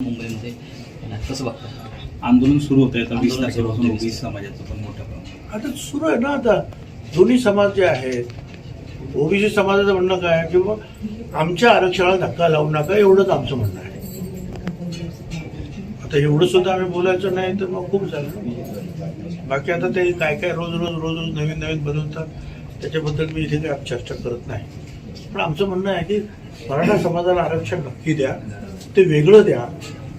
मुंबईमध्ये कसं बघता आंदोलन सुरू होत आहे आता वीस आंदोलन सुरू तारखेपासून. वीस समाजाचं पण मोठ्या प्रमाणात आता सुरू आहे ना आता. दोन्ही समाज जे आहेत ओबीसी समाजाचं म्हणणं काय आहे किंवा आमच्या आरक्षणाला धक्का लावू नका एवढंच आमचं म्हणणं आहे. आता एवढं सुद्धा आम्ही बोलायचं नाही तर मग खूप झालं. बाकी आता ते काय काय रोज रोज रोज रोज नवीन नवीन बनवतात त्याच्याबद्दल मी इथे काही चर्चा करत नाही. पण आमचं म्हणणं आहे की मराठा समाजाला आरक्षण नक्की द्या ते वेगळं द्या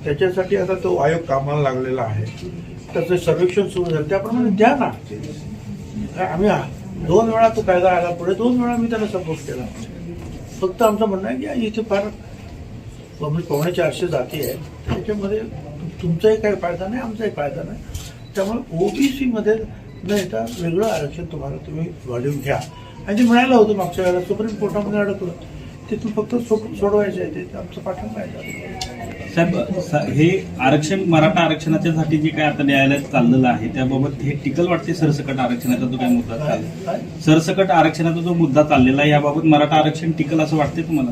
त्याच्यासाठी आता तो आयोग कामाला लागलेला आहे. त्याचं सर्वेक्षण सुरू झालं. त्याप्रमाणे द्या ना. काय आम्ही दोन वेळा तो कायदा आला पुढे दोन वेळा मी त्याला सपोर्ट केला. फक्त आमचं म्हणणं आहे की इथे फार म्हणजे पावणे चारशे जाती आहेत त्याच्यामध्ये तुमचाही काही फायदा नाही आमचाही फायदा नाही. त्यामुळे ओ बी सीमध्ये न येता वेगळं आरक्षण तुम्हाला तुम्ही वाढवून घ्या. आणि ते मिळालं होतं मागच्या वेळेला सुप्रीम कोर्टामध्ये अडकलं. तिथून फक्त सोड सोडवायचं आहे ते आमचं पाठिंबा आहे. साहेब स- हे आरक्षण मराठा आरक्षणाच्यासाठी जे काय आता न्यायालयात चाललेलं आहे त्याबाबत हे टिकल वाटते सरसकट आरक्षणाचा जो काय मुद्दा चालला काय? सरसकट आरक्षणाचा जो मुद्दा चाललेला आहे याबाबत मराठा आरक्षण टिकल असं वाटते तुम्हाला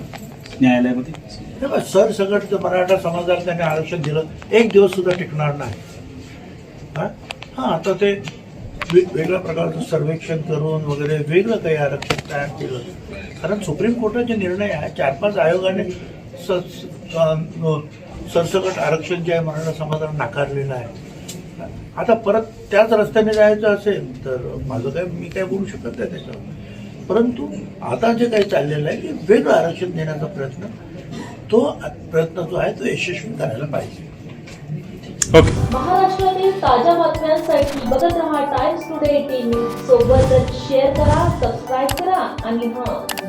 न्यायालयामध्ये? हे बघ, सरसकट जर मराठा समाजाला त्याने आरक्षण दिलं एक दिवस सुद्धा टिकणार नाही. हा? हा आता ते वेगळ्या प्रकारचं सर्वेक्षण करून वगैरे वेगळं काही आरक्षण तयार केलं. कारण सुप्रीम कोर्टाचे निर्णय आहे चार पाच आयोगाने स- सरसकट आरक्षण जे आहे मराठा समाजाला नाकारलेलं आहे. आता परत त्याच रस्त्याने जायचं असेल तर माझं काय मी काय बोलू शकत नाही त्याच्यावर. परंतु आता जे काही चाललेलं आहे की वेगळं आरक्षण देण्याचा प्रयत्न तो प्रयत्न जो आहे तो यशस्वी करायला पाहिजे. महाराष्ट्रातील ताज्या बातम्यांसाठी बघत रहा टाइम्स टुडे एटीन न्यूज सोबतच शेअर करा सबस्क्राईब करा आणि हां